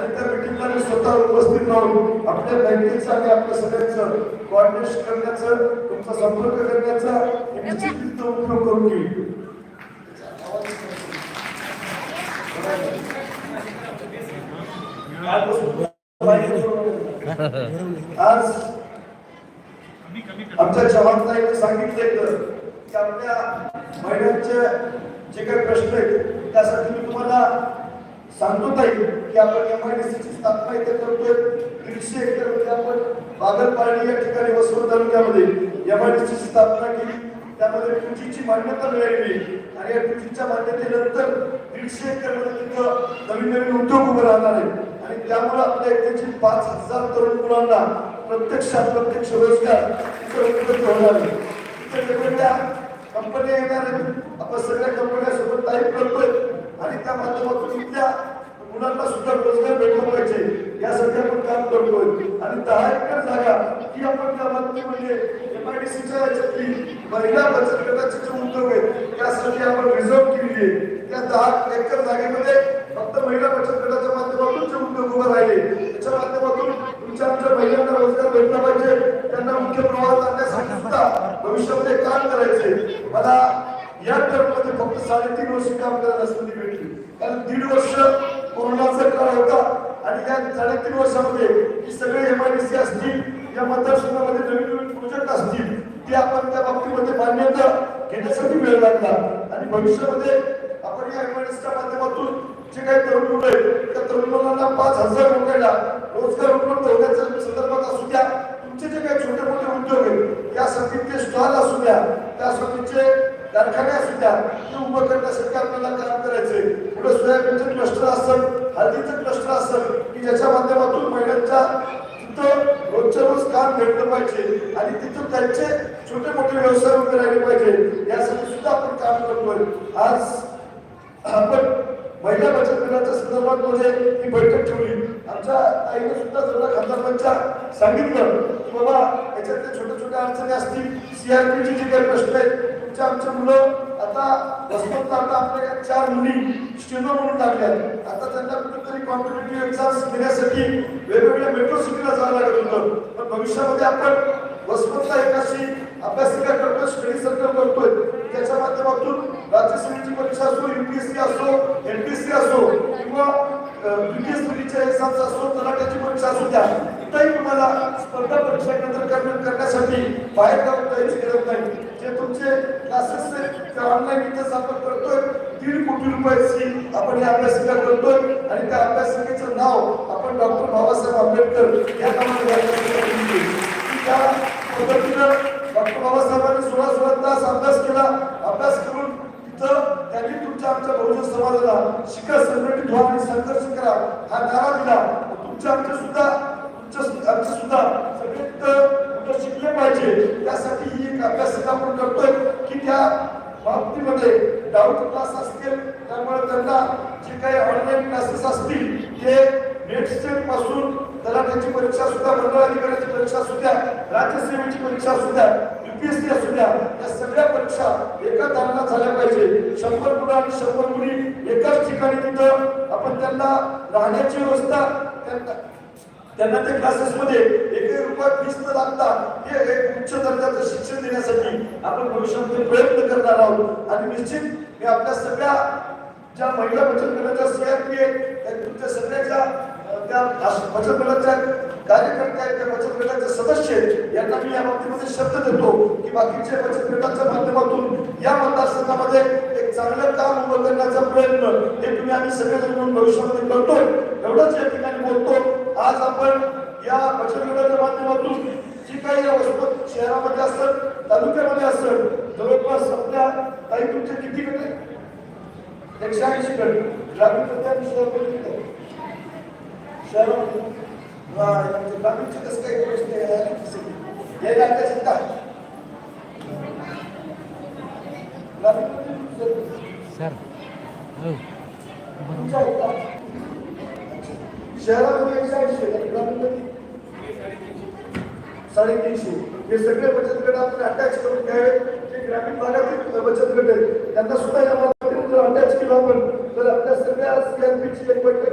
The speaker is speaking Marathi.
आणि त्या मिटिंगला मी स्वतः उपस्थित राहून आपल्या बँकेचं आणि आपल्या सगळ्यांचं कॉर्डिनेट करण्याचं तुमचा संपर्क करण्याचा निश्चित उपयोग करून घेईल आज आमच्या जवानताईने सांगितले की आपल्या महिलांचे जे काही प्रश्न आहेत त्यासाठी मी सांगतो ताई की आपण एम आय डी सीची स्थापना इथे करतोय. दीडशे एकरमध्ये आपण बागलपाडी या ठिकाणी वसवत तालुक्यामध्ये एम आय डी सीची स्थापना केली. त्यामध्ये टूजीची मान्यता मिळाली आणि या टूजीच्या मान्यतेनंतर दीडशे एकरमध्ये तिथं नवीन नवीन उद्योग उभे राहणार आहे आणि त्यामुळे आपल्या इथे पाच हजार तरुण मुलांना प्रत्यक्ष अप्रत्यक्ष रोजगार तिथं उपलब्ध होणार आहे. तिथं वेगवेगळ्या कंपन्या येणार आहेत. आपण सगळ्या कंपन्या टाईप करतोय आणि त्या माध्यमातून इथल्या मुलांना सुद्धा रोजगार भेटला पाहिजे यासाठी आपण करतोय आणि दहा एकर जागा ही आपण त्या माध्यमामध्ये एमआयडीसीच्या याच्यातली महिला बचत गटाचे जे उद्योग आहेत त्यासाठी आपण रिझर्व केली आहे. त्या दहा एकर जागेमध्ये फक्त महिला बचत गटाच्या माध्यमातून जे उद्योग उभे राहिले त्याच्या माध्यमातून तुमच्या आमच्या महिलांना रोजगार भेटला पाहिजे. त्यांना मुख्य प्रवाहात आणण्यासाठी सुद्धा भविष्यामध्ये काम करायचे मला या टर्ममध्ये फक्त साडेतीन वर्ष काम करायला संधी भेटली. कारण दीड वर्ष कोरोनाचा काळ होता. आणि या साडेतीन वर्षामध्ये ही सगळे एमआयडीसी असतील या मतदारसंघामध्ये नवीन नवीन प्रोजेक्ट असतील ते आपण त्या बाबतीमध्ये मान्यता घेण्यासाठी वेळ लागला आणि भविष्यामध्ये आपण या एमआयडीसीच्या माध्यमातून जे काही तरुण मुलं आहेत त्या तरुण मुलांना पाच हजार रुपयाला रोजगार उपलब्ध होण्याच्या संदर्भात असू द्या तुमचे जे काही छोटे मोठे उद्योग आहेत त्या समितीचे स्टॉल असू द्या त्या समितीचे कारखाने असू द्या ते उभं करण्यासाठी आपल्याला काम करायचे पुढे सोयाबीनचं क्लस्टर असेल हळदीचं क्लस्टर असेल की ज्याच्या माध्यमातून महिलांच्या तिथं रोजच्या रोज काम भेटलं पाहिजे आणि तिथं त्यांचे छोटे मोठे व्यवसाय उभे राहिले पाहिजे यासाठी सुद्धा आपण काम करतोय. आज आपण महिला बचत गटाच्या संदर्भात मध्ये ही बैठक ठेवली. आमच्या आईने सुद्धा जरा खासदारांच्या सांगितलं की बाबा याच्यातले छोटे काय अडचणी असतील सीआरपीचे जे काही प्रश्न आहेत. तुमच्या आमच्या मुलं आता वसमतला आता आपल्या चार मुली स्टेनो म्हणून टाकल्यात आता त्यांना कुठेतरी कॉम्पिटेटिव्ह एक्झाम्स देण्यासाठी वेगवेगळ्या मेट्रो सिटीला जावं लागत होतं. पण भविष्यामध्ये आपण वसमतला एकाशी अभ्यासिका करतोय स्टडी सर्कल करतोय. त्याच्या माध्यमातून राज्यसभेची परीक्षा असो युपीएससी असो एमपीएससी असो किंवा युपीएससीच्या एक्झाम्स असो तलाट्याची परीक्षा असो त्या कुठेही तुम्हाला स्पर्धा करण्यासाठी बाहेर जाऊन जायची गरज नाही. जे तुमचे क्लासेस ऑनलाईन इथे आपण करतोय. दीड कोटी रुपयाची आपण या अभ्यासिका करतोय. आणि त्या अभ्यासिकेचं नाव आपण डॉक्टर बाबासाहेब आंबेडकर या नावाने त्या पद्धतीनं डॉक्टर बाबासाहेबांनी सोळा सोळा तास अभ्यास केला. अभ्यास करून तिथं त्यांनी तुमच्या आमच्या बहुजन समाजाला शिखर संघटित व्हा आणि संघर्ष करा. हा नारा दिला. तुमच्या आमच्या सुद्धा तुमच्या सुद्धा सगळे मुलं शिकले पाहिजे. त्यासाठी ही एक अभ्यास आपण करतोय की त्या बाबतीमध्ये डाऊट क्लास असतील त्यामुळे त्यांना जे काही ऑनलाईन क्लासेस असतील ते नेट स्टेटपासून तलाठ्याची परीक्षा सुद्धा मंडळ अधिकाऱ्याची परीक्षा सुद्धा राज्यसेवेची परीक्षा सुद्धा युपीएससी असू द्या या सगळ्या परीक्षा एका तारणात झाल्या पाहिजे. शंभर मुलं आणि शंभर मुली एकाच ठिकाणी तिथं आपण त्यांना राहण्याची व्यवस्था त्यांना त्यांना त्या क्लासेसमध्ये एक रुपया फीस न लागता हे एक उच्च दर्जाचं शिक्षण देण्यासाठी आपण भविष्यामध्ये प्रयत्न करणार आहोत. आणि निश्चित मी आपल्या सगळ्या ज्या महिला बचत गटाच्या सीआरपी आहेत तुमच्या सगळ्याच्या त्या बचत गटाच्या कार्यकर्ते आहेत त्या बचत गटाचे सदस्य आहेत यांना मी या बाबतीमध्ये शब्द देतो की बाकीच्या बचत गटाच्या माध्यमातून या मतदारसंघामध्ये एक चांगलं काम उभं करण्याचा प्रयत्न हे तुम्ही आम्ही सगळेजण मिळून भविष्यामध्ये करतो एवढंच या ठिकाणी बोलतो. आज आपण या बचत गटाच्या माध्यमातून जी काही या वसमत शहरामध्ये असेल तालुक्यामध्ये असेल जवळपास आपल्या काही तुमचे किती गट आहेत? एकशे ऐंशी गट. ग्रामीण शहरामध्ये. ग्रामीणचे कसं काही आहे? हे काय ग्रामीण सर हो. तुमच्या? शहरामध्ये एकशे ऐंशी ग्रामीणमध्ये साडेतीनशे. हे सगळे बचत गट आपण अटॅच करून घ्यावे. जे ग्रामीण भागातील बचत गट आहेत त्यांना सुद्धा या माध्यमातून जर अटॅच केलं आपण तर आपल्या सगळ्या सीआरपीची एक बैठक